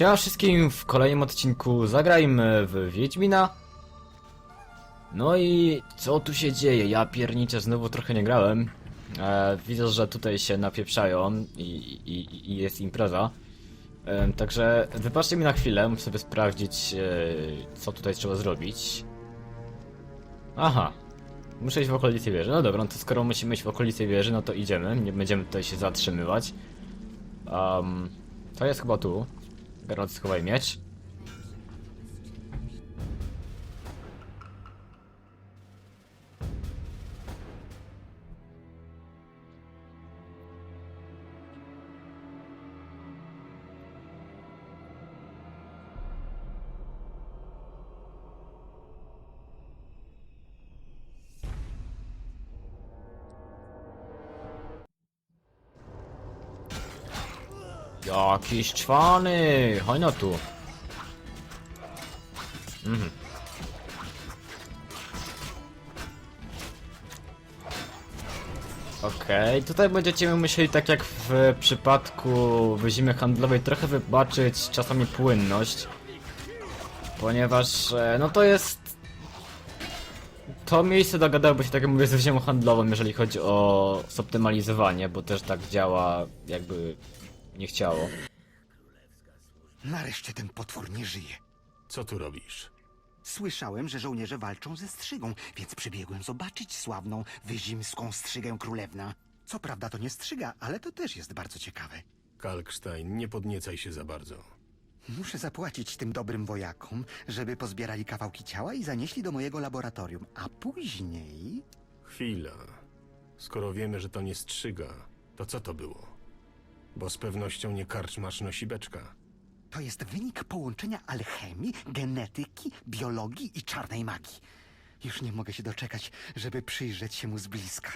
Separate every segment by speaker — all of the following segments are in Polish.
Speaker 1: Siema wszystkim, w kolejnym odcinku zagrajmy w Wiedźmina. No i co tu się dzieje? Ja pierniczę, znowu trochę nie grałem. E, widzę, że tutaj się napieprzają i, i, i jest impreza. E, także wybaczcie mi na chwilę, muszę sobie sprawdzić, e, co tutaj trzeba zrobić. Aha, muszę iść w okolicy wieży. No dobra, no to skoro musimy iść w okolicy wieży, no to idziemy, nie będziemy tutaj się zatrzymywać. Um, to jest chyba tu. Geralt schowaj miecz. Jakiś czwany! Chodź no tu. Mhm. Okej, tutaj będziecie musieli tak jak w przypadku wyzimy handlowej trochę wybaczyć czasami płynność. Ponieważ, e, no to jest... To miejsce dogadałoby się, tak jak mówię, z wyziemą handlową, jeżeli chodzi o zoptymalizowanie, bo też tak działa jakby nie chciało.
Speaker 2: Nareszcie ten potwór nie żyje.
Speaker 3: Co tu robisz?
Speaker 2: Słyszałem, że żołnierze walczą ze strzygą, więc przybiegłem zobaczyć sławną wyzimską strzygę królewna. Co prawda to nie strzyga, ale to też jest bardzo ciekawe.
Speaker 3: Kalkstein, nie podniecaj się za bardzo.
Speaker 2: Muszę zapłacić tym dobrym wojakom, żeby pozbierali kawałki ciała i zanieśli do mojego laboratorium, a później...
Speaker 3: Chwila. Skoro wiemy, że to nie strzyga, to co to było? Bo z pewnością nie karczmasz nosibeczka.
Speaker 2: To jest wynik połączenia alchemii, genetyki, biologii i czarnej magii. Już nie mogę się doczekać, żeby przyjrzeć się mu z bliska.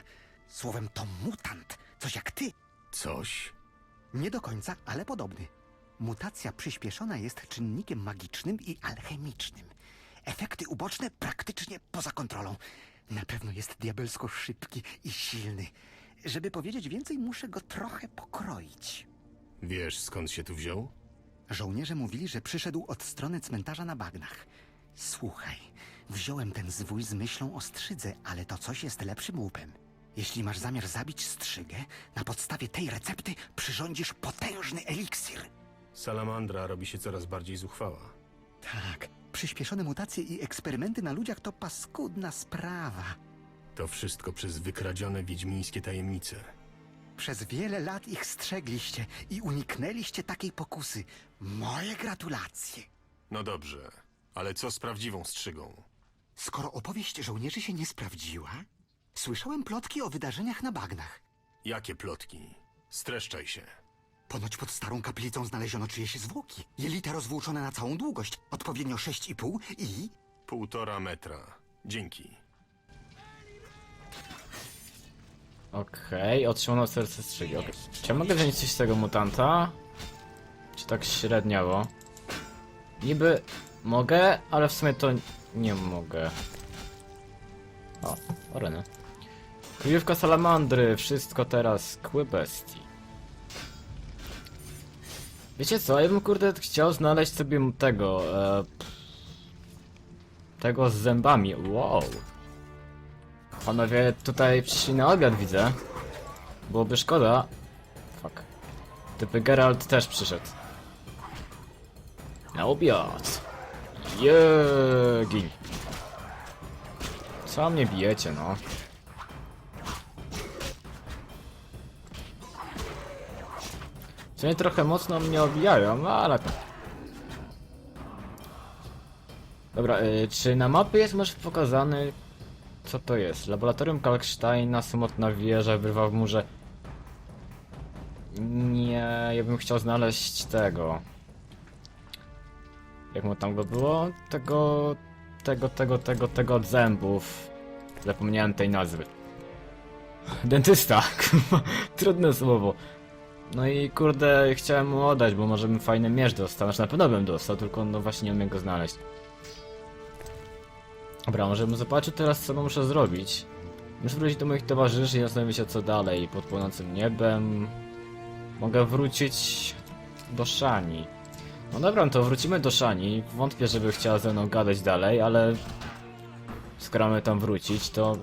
Speaker 2: Słowem, to mutant, coś jak ty.
Speaker 3: Coś?
Speaker 2: Nie do końca, ale podobny. Mutacja przyspieszona jest czynnikiem magicznym i alchemicznym. Efekty uboczne praktycznie poza kontrolą. Na pewno jest diabelsko szybki i silny. Żeby powiedzieć więcej, muszę go trochę pokroić.
Speaker 3: Wiesz, skąd się tu wziął?
Speaker 2: Żołnierze mówili, że przyszedł od strony cmentarza na bagnach. Słuchaj, wziąłem ten zwój z myślą o strzydze, ale to coś jest lepszym łupem. Jeśli masz zamiar zabić strzygę, na podstawie tej recepty przyrządzisz potężny eliksir.
Speaker 3: Salamandra robi się coraz bardziej zuchwała.
Speaker 2: Tak, przyspieszone mutacje i eksperymenty na ludziach to paskudna sprawa.
Speaker 3: To wszystko przez wykradzione wiedźmińskie tajemnice.
Speaker 2: Przez wiele lat ich strzegliście i uniknęliście takiej pokusy. Moje gratulacje.
Speaker 3: No dobrze, ale co z prawdziwą strzygą?
Speaker 2: Skoro opowieść żołnierzy się nie sprawdziła, słyszałem plotki o wydarzeniach na bagnach.
Speaker 3: Jakie plotki? Streszczaj się.
Speaker 2: Ponoć pod starą kaplicą znaleziono czyjeś zwłoki. Jelita rozwłóczone na całą długość, odpowiednio 6,5 i...
Speaker 3: Półtora metra. Dzięki.
Speaker 1: Okej, otrzymano serce strzygi. Okay. Czy ja mogę wziąć coś z tego mutanta? Czy tak średniawo? Niby mogę, ale w sumie to nie mogę. O, oreny. Kryjówka salamandry, wszystko teraz kły bestii. Wiecie co, ja bym kurde chciał znaleźć sobie tego, e, tego z zębami, wow. Panowie tutaj przyszli na obiad, widzę. Byłoby szkoda. Fuck. Gdyby Geralt też przyszedł. Na obiad. Jegin. Co mnie bijecie, no? W trochę mocno mnie obijają, no ale... Dobra, y, czy na mapie jest może pokazany co to jest? Laboratorium Kalksteina, samotna wieża, wyrwa w murze. Nie, ja bym chciał znaleźć tego. Jak mu tam go było? Tego, tego, tego, tego, tego od zębów. Zapomniałem tej nazwy. Dentysta, trudne słowo. No i kurde, chciałem mu oddać, bo może bym fajny miecz dostał, znaczy na pewno bym dostał, tylko no właśnie nie umiem go znaleźć. Dobra, możemy zobaczyć teraz co muszę zrobić. Muszę wrócić do moich towarzyszy i zastanowić się co dalej. Pod płonącym niebem... Mogę wrócić do Szani. No dobra, no to wrócimy do Shani. Wątpię, żeby chciała ze mną gadać dalej, ale... Skoro mamy tam wrócić, to...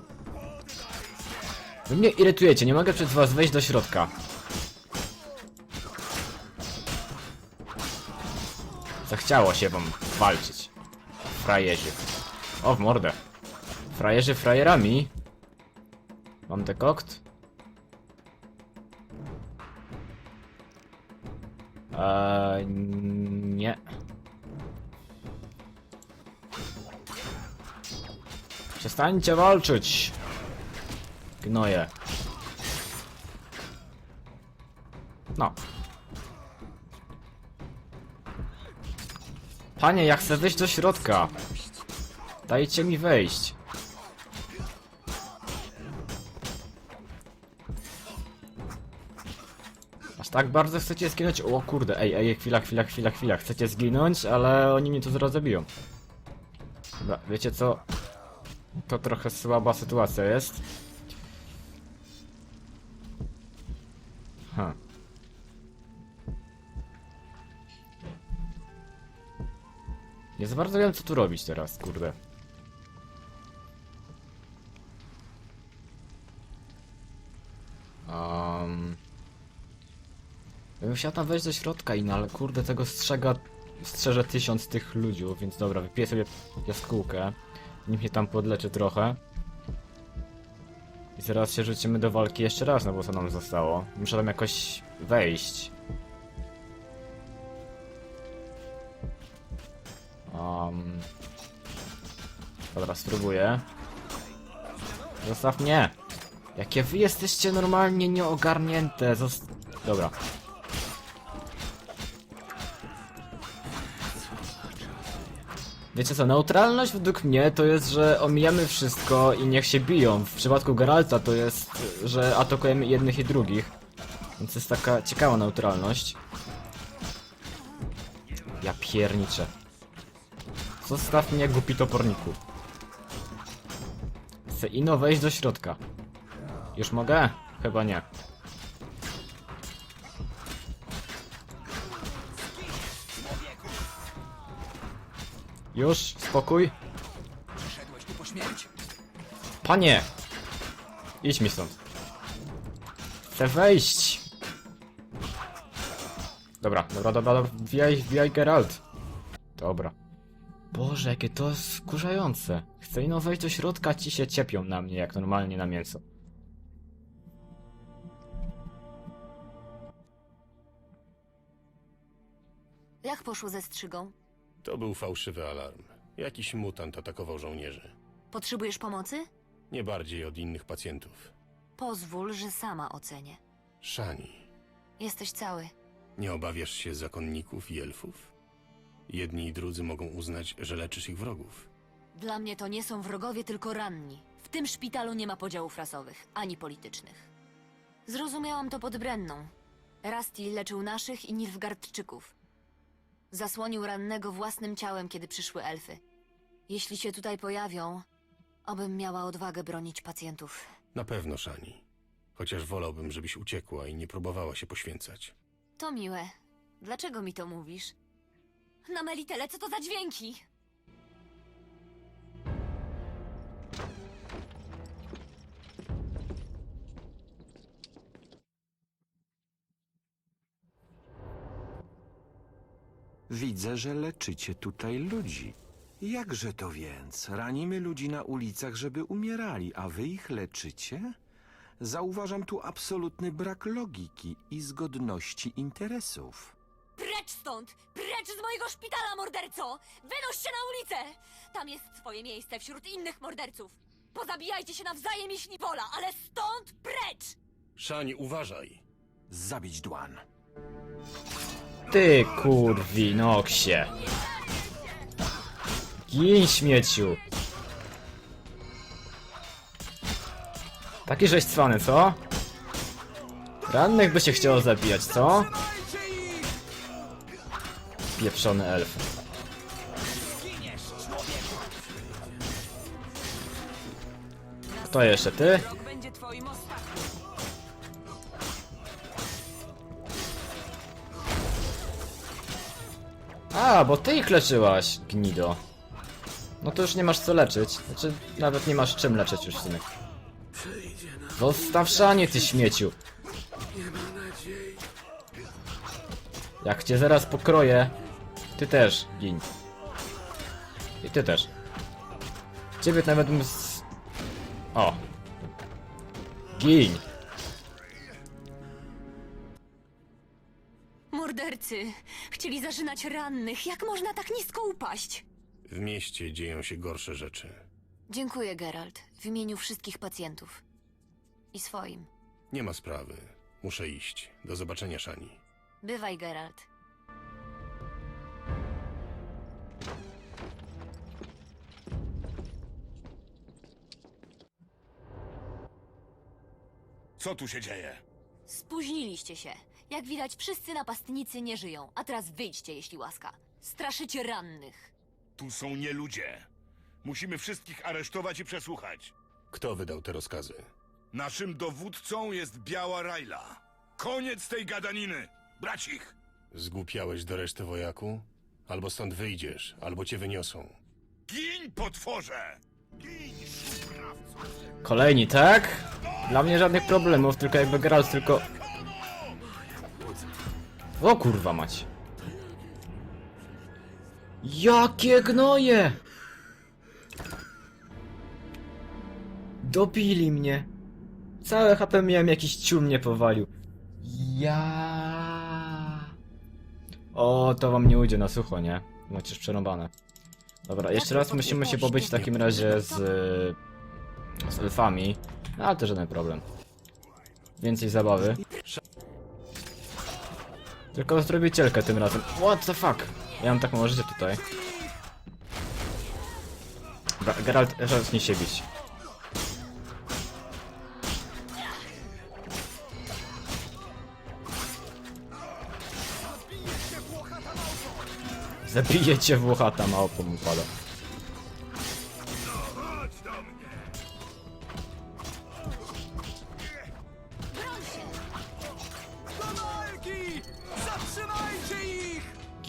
Speaker 1: Wy mnie irytujecie, nie mogę przed was wejść do środka. Zachciało się wam walczyć. Frajerzy. O, w mordę. Frajerzy frajerami. Mam dekokt? Eee, nie. Przestańcie walczyć! Gnoje. No. Panie, ja chcę wejść do środka. Dajcie mi wejść. Aż tak bardzo chcecie zginąć? O kurde, ej, ej, chwila, chwila, chwila, chwila. Chcecie zginąć, ale oni mnie tu zaraz zabiją. Dobra, wiecie co? To trochę słaba sytuacja jest. Ha. Nie za bardzo wiem co tu robić teraz, kurde. Bym chciał tam wejść do środka i ale kurde tego strzega... Strzeże tysiąc tych ludzi, więc dobra, wypiję sobie jaskółkę. Nim się tam podleczy trochę. I zaraz się rzucimy do walki jeszcze raz, no bo co nam zostało? Muszę tam jakoś wejść. Um... Dobra, spróbuję. Zostaw mnie! Jakie wy jesteście normalnie nieogarnięte, zost... Dobra. Wiecie co, neutralność według mnie to jest, że omijamy wszystko i niech się biją. W przypadku Geralta to jest, że atakujemy jednych i drugich. Więc jest taka ciekawa neutralność. Ja pierniczę. Zostaw mnie, głupi toporniku. Chcę ino wejść do środka. Już mogę? Chyba nie. Już, spokój. Panie! Idź mi stąd. Chcę wejść! Dobra, dobra, dobra, dobra. wbijaj, wbijaj Geralt. Dobra. Boże, jakie to skurzające. Chcę ino wejść do środka, ci się ciepią na mnie, jak normalnie na mięso.
Speaker 4: Jak poszło ze strzygą?
Speaker 3: To był fałszywy alarm. Jakiś mutant atakował żołnierzy.
Speaker 4: Potrzebujesz pomocy?
Speaker 3: Nie bardziej od innych pacjentów.
Speaker 4: Pozwól, że sama ocenię.
Speaker 3: Szani,
Speaker 4: Jesteś cały.
Speaker 3: nie obawiasz się zakonników i elfów? Jedni i drudzy mogą uznać, że leczysz ich wrogów.
Speaker 4: Dla mnie to nie są wrogowie, tylko ranni. W tym szpitalu nie ma podziałów rasowych, ani politycznych. Zrozumiałam to pod Brenną. Rasti leczył naszych i Nilfgardczyków. Zasłonił rannego własnym ciałem, kiedy przyszły elfy. Jeśli się tutaj pojawią, obym miała odwagę bronić pacjentów.
Speaker 3: Na pewno, Szani. Chociaż wolałbym, żebyś uciekła i nie próbowała się poświęcać.
Speaker 4: To miłe. Dlaczego mi to mówisz? Na Melitele, co to za dźwięki?
Speaker 5: Widzę, że leczycie tutaj ludzi. Jakże to więc? Ranimy ludzi na ulicach, żeby umierali, a wy ich leczycie? Zauważam tu absolutny brak logiki i zgodności interesów.
Speaker 4: Precz stąd! Precz z mojego szpitala, morderco! Wynoś się na ulicę! Tam jest twoje miejsce wśród innych morderców. Pozabijajcie się nawzajem, jeśli wola, ale stąd precz!
Speaker 3: Szani, uważaj!
Speaker 5: Zabić Dłan.
Speaker 1: Ty kurwi noksie. Gin śmieciu. Taki żeś cwany, co? Rannych by się chciało zabijać, co? Pieprzony elf. Kto jeszcze, ty? A, bo ty ich leczyłaś, gnido. No to już nie masz co leczyć. Znaczy, nawet nie masz czym leczyć już w. Zostaw szanie, ty śmieciu. Jak cię zaraz pokroję, ty też gin. I ty też. Ciebie nawet z... O. Gin.
Speaker 4: Mordercy! Chcieli zażynać rannych. Jak można tak nisko upaść?
Speaker 3: W mieście dzieją się gorsze rzeczy.
Speaker 4: Dziękuję, Geralt. W imieniu wszystkich pacjentów. I swoim.
Speaker 3: Nie ma sprawy. Muszę iść. Do zobaczenia, Szani.
Speaker 4: Bywaj, Geralt.
Speaker 6: Co tu się dzieje?
Speaker 4: Spóźniliście się. Jak widać, wszyscy napastnicy nie żyją. A teraz wyjdźcie, jeśli łaska. Straszycie rannych.
Speaker 6: Tu są nie ludzie. Musimy wszystkich aresztować i przesłuchać.
Speaker 3: Kto wydał te rozkazy?
Speaker 6: Naszym dowódcą jest Biała Rajla. Koniec tej gadaniny! Brać ich!
Speaker 3: Zgłupiałeś do reszty wojaku? Albo stąd wyjdziesz, albo cię wyniosą.
Speaker 6: Gin, potworze! Gin, szuprawco!
Speaker 1: Kolejni, tak? Dla mnie żadnych problemów, tylko jakby Geralt tylko... O kurwa mać. Jakie gnoje! Dobili mnie. Całe HP miałem jakiś ciul mnie powalił. Ja. O, to wam nie ujdzie na sucho, nie? Macie przerąbane. Dobra, jeszcze raz musimy się pobyć w takim razie z... z elfami. No, ale to żaden problem. Więcej zabawy. Tylko zdrowicielkę tym razem. What the fuck? Ja mam taką życie tutaj. Dobra, Geralt, zacznij się bić. Zabiję cię Włochata, małpą upada.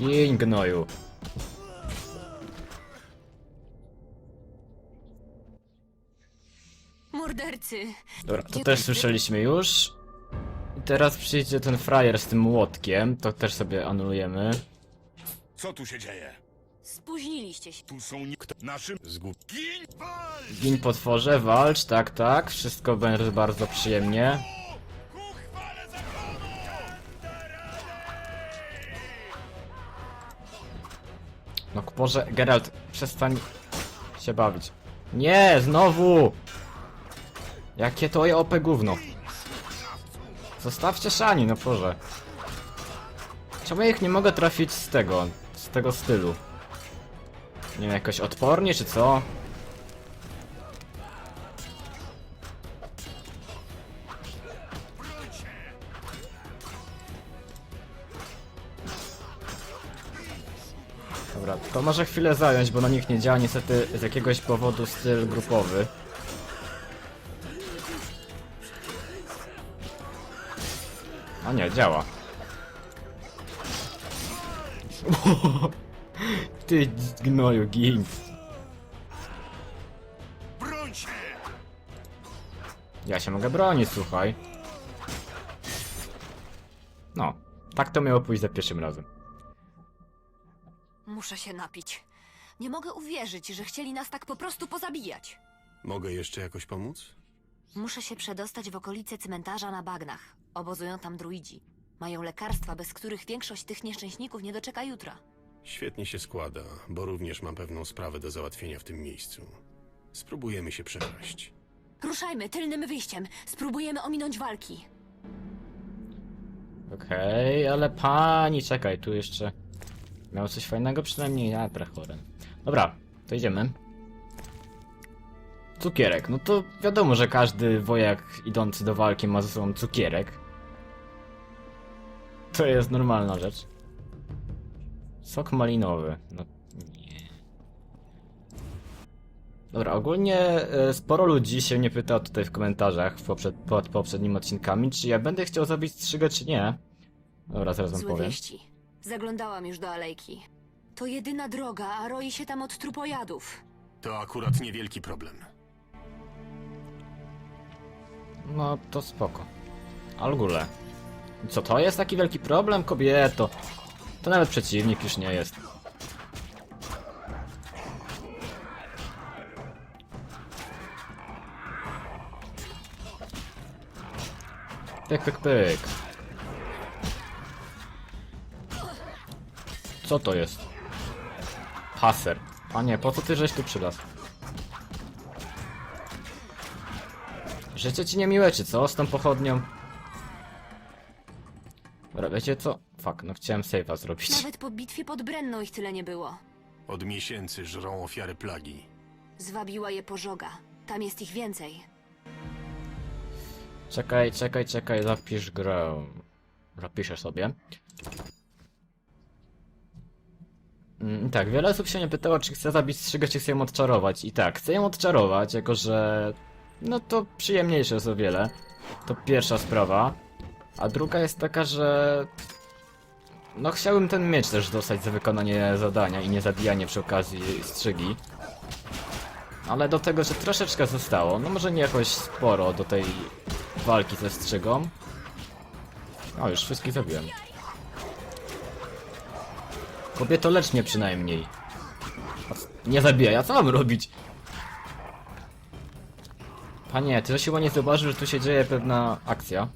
Speaker 1: Gień gnoju.
Speaker 4: Mordercy!
Speaker 1: Dobra, to
Speaker 4: Gdzie
Speaker 1: też
Speaker 4: ty-
Speaker 1: słyszeliśmy już. I teraz przyjdzie ten frajer z tym młotkiem, to też sobie anulujemy.
Speaker 6: Co tu się dzieje?
Speaker 4: Spóźniliście się.
Speaker 6: Tu są nie... Kto? Naszym...
Speaker 3: Zgub...
Speaker 6: Gin!
Speaker 1: Gin potworze, walcz, tak, tak, wszystko będzie bardzo przyjemnie. No Boże, Geralt, przestań się bawić. Nie, znowu! Jakie to je OP gówno. Zostawcie Szani, no Boże. Czemu ja ich nie mogę trafić z tego, z tego stylu? Nie wiem, jakoś odpornie, czy co? Może chwilę zająć, bo na nich nie działa niestety z jakiegoś powodu styl grupowy. A nie, działa. Ty gnoju, gin. Ja się mogę bronić, słuchaj. No, tak to miało pójść za pierwszym razem.
Speaker 4: Muszę się napić. Nie mogę uwierzyć, że chcieli nas tak po prostu pozabijać.
Speaker 3: Mogę jeszcze jakoś pomóc?
Speaker 4: Muszę się przedostać w okolice cmentarza na bagnach. Obozują tam druidzi. Mają lekarstwa, bez których większość tych nieszczęśników nie doczeka jutra.
Speaker 3: Świetnie się składa, bo również mam pewną sprawę do załatwienia w tym miejscu. Spróbujemy się przekraść.
Speaker 4: Ruszajmy tylnym wyjściem. Spróbujemy ominąć walki.
Speaker 1: Okej, ale pani, czekaj, tu jeszcze miał coś fajnego przynajmniej, ja prechoren. Dobra, to idziemy. Cukierek, no to wiadomo, że każdy wojak idący do walki ma ze sobą cukierek. To jest normalna rzecz. Sok malinowy, no nie. Dobra, ogólnie e, sporo ludzi się mnie pyta tutaj w komentarzach w poprzed, pod poprzednimi odcinkami, czy ja będę chciał zrobić strzygę, czy nie. Dobra, zaraz wam
Speaker 4: Złe
Speaker 1: powiem.
Speaker 4: wieści. Zaglądałam już do alejki. To jedyna droga, a roi się tam od trupojadów.
Speaker 3: To akurat niewielki problem.
Speaker 1: No to spoko. Algule. Co to jest taki wielki problem, kobieto? To nawet przeciwnik już nie jest. Pyk, pyk, pyk. Co to jest? Haser. A nie, po co ty żeś tu przylazł? Życie ci niemiłe, czy co? Z tą pochodnią? Dobra, wiecie co? Fuck, no chciałem save'a zrobić.
Speaker 4: Nawet po bitwie pod Brenną ich tyle nie było.
Speaker 3: Od miesięcy żrą ofiary plagi.
Speaker 4: Zwabiła je pożoga. Tam jest ich więcej.
Speaker 1: Czekaj, czekaj, czekaj, zapisz grę. Zapiszę sobie. Mm, tak, wiele osób się mnie pytało, czy chcę zabić strzygę, czy chcę ją odczarować. I tak, chcę ją odczarować, jako że... No to przyjemniejsze jest o wiele. To pierwsza sprawa. A druga jest taka, że... No chciałbym ten miecz też dostać za wykonanie zadania i nie zabijanie przy okazji strzygi. Ale do tego, że troszeczkę zostało, no może nie jakoś sporo do tej walki ze strzygą. O, już wszystkich zabiłem. Kobieto, lecz mnie przynajmniej. Nie zabijaj, a co mam robić? Panie, ty chyba nie zauważył, że tu się dzieje pewna akcja.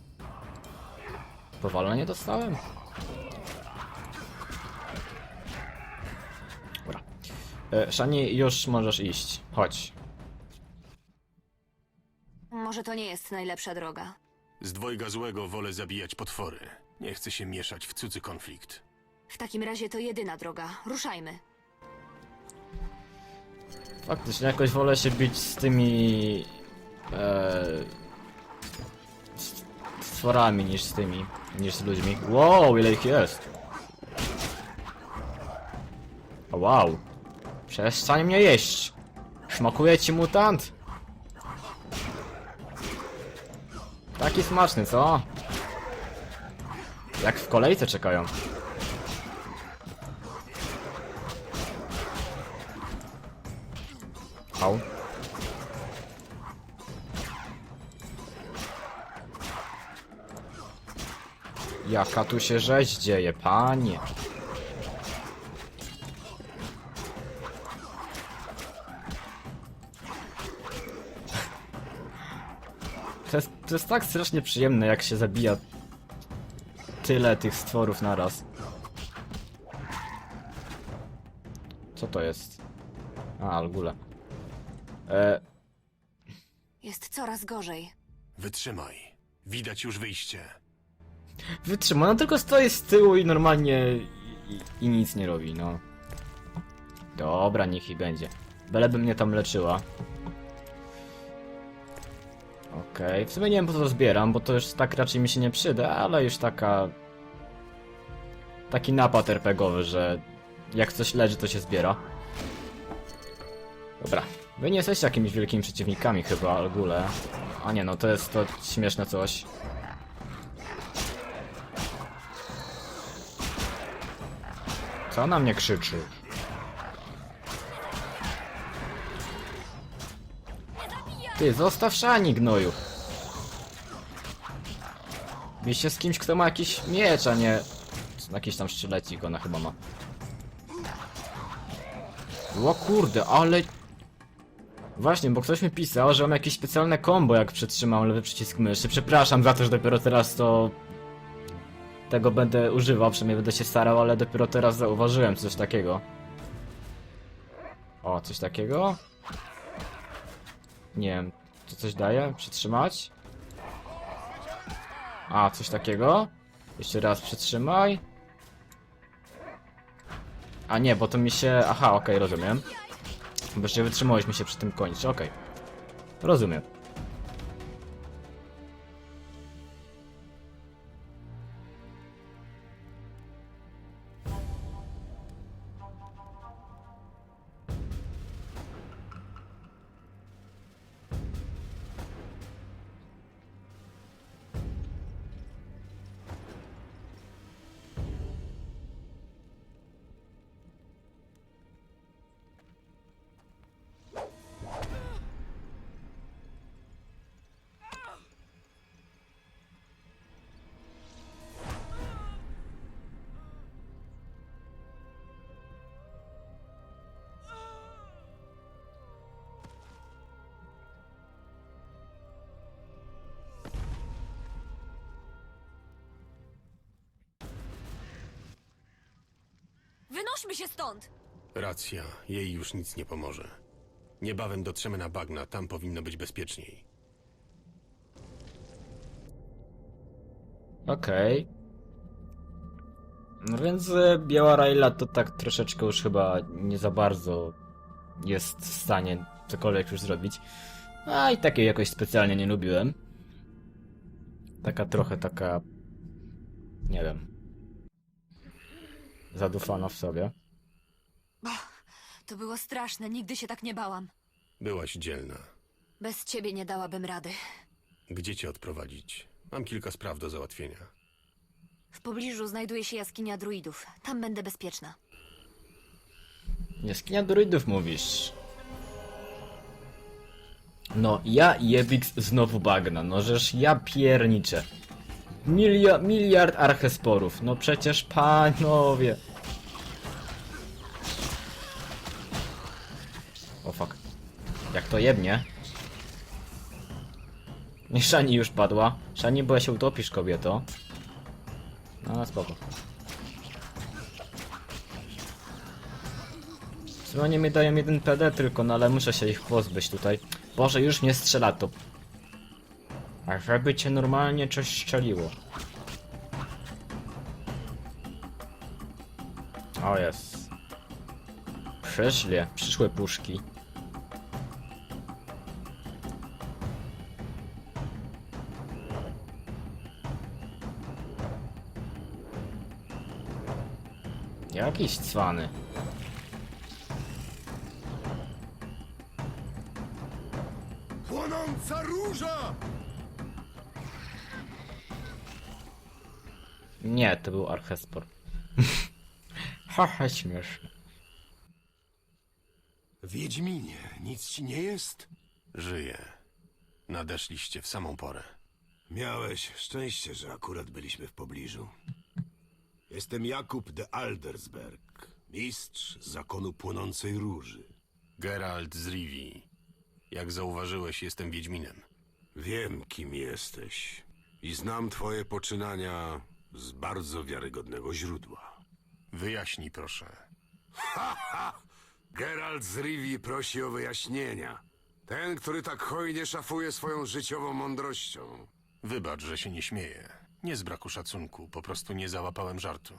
Speaker 1: Powalenie dostałem? Dobra. E, Szani, już możesz iść. Chodź.
Speaker 4: Może to nie jest najlepsza droga.
Speaker 3: Z dwojga złego wolę zabijać potwory. Nie chcę się mieszać w cudzy konflikt.
Speaker 4: W takim razie to jedyna droga. Ruszajmy.
Speaker 1: Faktycznie jakoś wolę się bić z tymi e, stworami niż z tymi, niż z ludźmi. Wow, ile ich jest! Wow! Przestań mnie jeść! Smakuje ci mutant? Taki smaczny, co? Jak w kolejce czekają. Au. Jaka tu się rzeź dzieje, panie. To jest, to jest tak strasznie przyjemne, jak się zabija tyle tych stworów naraz. Co to jest? A, Algula. E,
Speaker 4: Jest coraz gorzej.
Speaker 3: Wytrzymaj. Widać już wyjście.
Speaker 1: wytrzyma, no tylko stoi z tyłu i normalnie i, i nic nie robi, no. Dobra, niech i będzie. Byleby mnie tam leczyła. Okej, w sumie nie wiem po co to zbieram, bo to już tak raczej mi się nie przyda, ale już taka... Taki napad RPGowy, że jak coś leży, to się zbiera. Dobra, wy nie jesteście jakimiś wielkimi przeciwnikami chyba, w ogóle. A nie, no to jest to śmieszne coś. Co na mnie krzyczy? Ty, zostaw szani, gnoju. Bierz się z kimś, kto ma jakiś miecz, a nie... Jakiś tam sztylecik ona chyba ma. O kurde, ale... Właśnie, bo ktoś mi pisał, że mam jakieś specjalne combo, jak przytrzymam lewy przycisk myszy. Przepraszam za to, że dopiero teraz to... Tego będę używał, przynajmniej będę się starał, ale dopiero teraz zauważyłem coś takiego. O, coś takiego? Nie wiem, to coś daje? Przytrzymać? A, coś takiego? Jeszcze raz przytrzymaj. A nie, bo to mi się... Aha, okej, rozumiem. Bo wytrzymałeś mi się przy tym kończyć, okej. Rozumiem.
Speaker 4: Wynośmy się stąd!
Speaker 3: Racja, jej już nic nie pomoże. Niebawem dotrzemy na bagna, tam powinno być bezpieczniej.
Speaker 1: Okej. No więc e, Biała Raila to tak troszeczkę już chyba nie za bardzo jest w stanie cokolwiek już zrobić. A i takiej jakoś specjalnie nie lubiłem. Taka trochę taka... Nie wiem. Zadufana w sobie.
Speaker 4: To było straszne, nigdy się tak nie bałam.
Speaker 3: Byłaś dzielna.
Speaker 4: Bez ciebie nie dałabym rady.
Speaker 3: Gdzie cię odprowadzić? Mam kilka spraw do załatwienia.
Speaker 4: W pobliżu znajduje się jaskinia druidów. Tam będę bezpieczna.
Speaker 1: Jaskinia druidów mówisz. No, ja Jebix znowu bagna, no żeż ja pierniczę. Milia, miliard archesporów, no przecież panowie. O fuck. Jak to jebnie? I Szani już padła. Szani, bo ja się utopisz, kobieto. No, spoko. W sumie oni mi dają jeden PD tylko, no ale muszę się ich pozbyć tutaj. Boże, już mnie strzela to. A żeby cię normalnie coś strzeliło. O jest. Przyszli, przyszłe puszki. Jakiś cwany.
Speaker 6: Płonąca róża!
Speaker 1: Nie, to był Archespor. Haha, śmieszne.
Speaker 7: Wiedźminie, nic ci nie jest?
Speaker 3: Żyję. Nadeszliście w samą porę.
Speaker 7: Miałeś szczęście, że akurat byliśmy w pobliżu. Jestem Jakub de Aldersberg, mistrz zakonu płonącej róży.
Speaker 3: Geralt z Rivii. Jak zauważyłeś, jestem Wiedźminem.
Speaker 7: Wiem, kim jesteś i znam twoje poczynania z bardzo wiarygodnego źródła.
Speaker 3: Wyjaśnij proszę.
Speaker 7: Geralt z Rivii prosi o wyjaśnienia. Ten, który tak hojnie szafuje swoją życiową mądrością.
Speaker 3: Wybacz, że się nie śmieję. Nie z braku szacunku, po prostu nie załapałem żartu.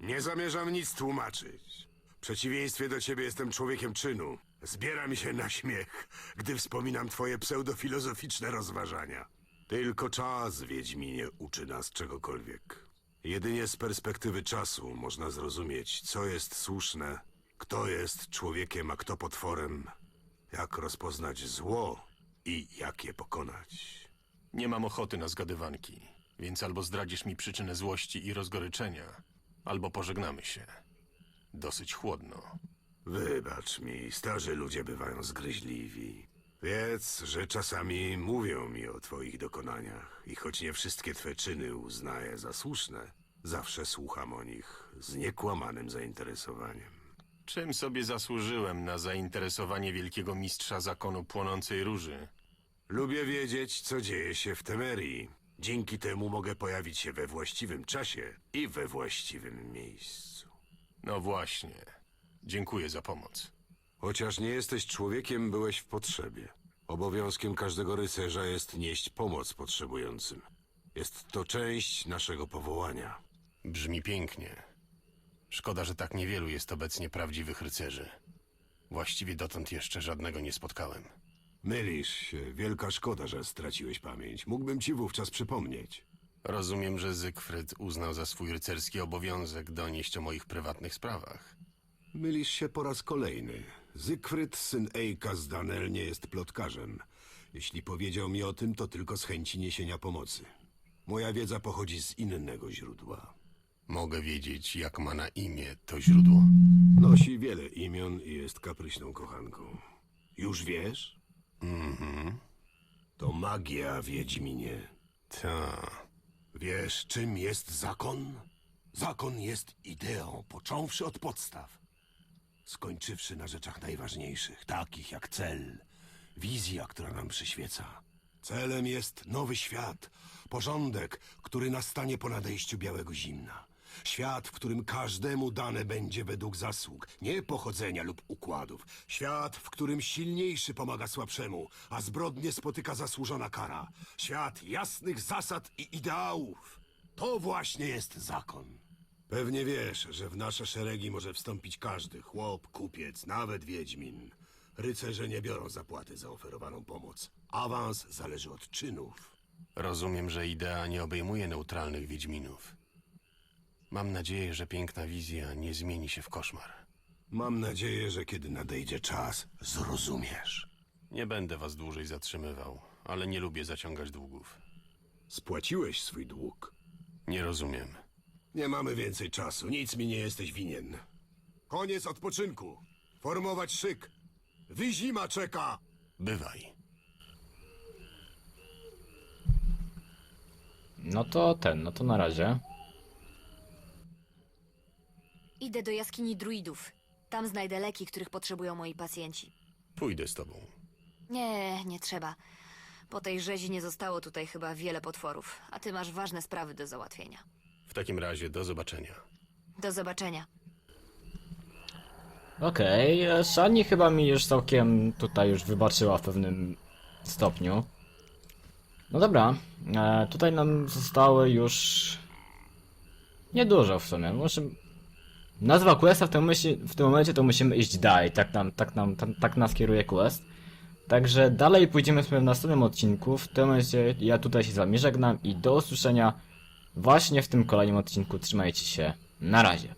Speaker 7: Nie zamierzam nic tłumaczyć. W przeciwieństwie do ciebie jestem człowiekiem czynu. Zbiera mi się na śmiech, gdy wspominam twoje pseudofilozoficzne rozważania. Tylko czas, Wiedźminie, uczy nas czegokolwiek. Jedynie z perspektywy czasu można zrozumieć, co jest słuszne, kto jest człowiekiem, a kto potworem, jak rozpoznać zło i jak je pokonać.
Speaker 3: Nie mam ochoty na zgadywanki, więc albo zdradzisz mi przyczynę złości i rozgoryczenia, albo pożegnamy się. Dosyć chłodno.
Speaker 7: Wybacz mi, starzy ludzie bywają zgryźliwi. Wiedz, że czasami mówią mi o twoich dokonaniach i choć nie wszystkie twe czyny uznaję za słuszne, zawsze słucham o nich z niekłamanym zainteresowaniem.
Speaker 3: Czym sobie zasłużyłem na zainteresowanie wielkiego mistrza zakonu płonącej róży?
Speaker 7: Lubię wiedzieć, co dzieje się w Temerii. Dzięki temu mogę pojawić się we właściwym czasie i we właściwym miejscu.
Speaker 3: No właśnie. Dziękuję za pomoc.
Speaker 7: Chociaż nie jesteś człowiekiem, byłeś w potrzebie. Obowiązkiem każdego rycerza jest nieść pomoc potrzebującym. Jest to część naszego powołania.
Speaker 3: Brzmi pięknie. Szkoda, że tak niewielu jest obecnie prawdziwych rycerzy. Właściwie dotąd jeszcze żadnego nie spotkałem.
Speaker 7: Mylisz się. Wielka szkoda, że straciłeś pamięć. Mógłbym ci wówczas przypomnieć.
Speaker 3: Rozumiem, że Zygfryd uznał za swój rycerski obowiązek donieść o moich prywatnych sprawach.
Speaker 7: Mylisz się po raz kolejny. Zygfryd, syn Ejka z Danel, nie jest plotkarzem. Jeśli powiedział mi o tym, to tylko z chęci niesienia pomocy. Moja wiedza pochodzi z innego źródła.
Speaker 3: Mogę wiedzieć, jak ma na imię to źródło.
Speaker 7: Nosi wiele imion i jest kapryśną kochanką. Już wiesz?
Speaker 3: Mhm.
Speaker 7: To magia, Wiedźminie.
Speaker 3: Ta.
Speaker 7: Wiesz, czym jest zakon? Zakon jest ideą, począwszy od podstaw. Skończywszy na rzeczach najważniejszych, takich jak cel, wizja, która nam przyświeca. Celem jest nowy świat, porządek, który nastanie po nadejściu białego zimna. Świat, w którym każdemu dane będzie według zasług, nie pochodzenia lub układów. Świat, w którym silniejszy pomaga słabszemu, a zbrodnie spotyka zasłużona kara. Świat jasnych zasad i ideałów. To właśnie jest zakon. Pewnie wiesz, że w nasze szeregi może wstąpić każdy chłop, kupiec, nawet wiedźmin. Rycerze nie biorą zapłaty za oferowaną pomoc. Awans zależy od czynów.
Speaker 3: Rozumiem, że idea nie obejmuje neutralnych wiedźminów. Mam nadzieję, że piękna wizja nie zmieni się w koszmar.
Speaker 7: Mam nadzieję, że kiedy nadejdzie czas, zrozumiesz.
Speaker 3: Nie będę was dłużej zatrzymywał, ale nie lubię zaciągać długów.
Speaker 7: Spłaciłeś swój dług.
Speaker 3: Nie rozumiem.
Speaker 7: Nie mamy więcej czasu, nic mi nie jesteś winien. Koniec odpoczynku. Formować szyk. Wyzima czeka.
Speaker 3: Bywaj.
Speaker 1: No to ten, no to na razie.
Speaker 4: Idę do jaskini druidów. Tam znajdę leki, których potrzebują moi pacjenci.
Speaker 3: Pójdę z tobą.
Speaker 4: Nie, nie trzeba. Po tej rzezi nie zostało tutaj chyba wiele potworów, a ty masz ważne sprawy do załatwienia.
Speaker 3: W takim razie do zobaczenia.
Speaker 4: Do zobaczenia.
Speaker 1: Okej, okay. Shani chyba mi już całkiem tutaj już wybaczyła w pewnym stopniu. No dobra, e, tutaj nam zostały już niedużo w sumie. Może nazwa questa w tym, momencie, w tym momencie to musimy iść dalej, tak nam, tak nam, tak, tak nas kieruje quest. Także dalej pójdziemy sobie w następnym odcinku. W tym momencie ja tutaj się z wami żegnam i do usłyszenia właśnie w tym kolejnym odcinku. Trzymajcie się, na razie.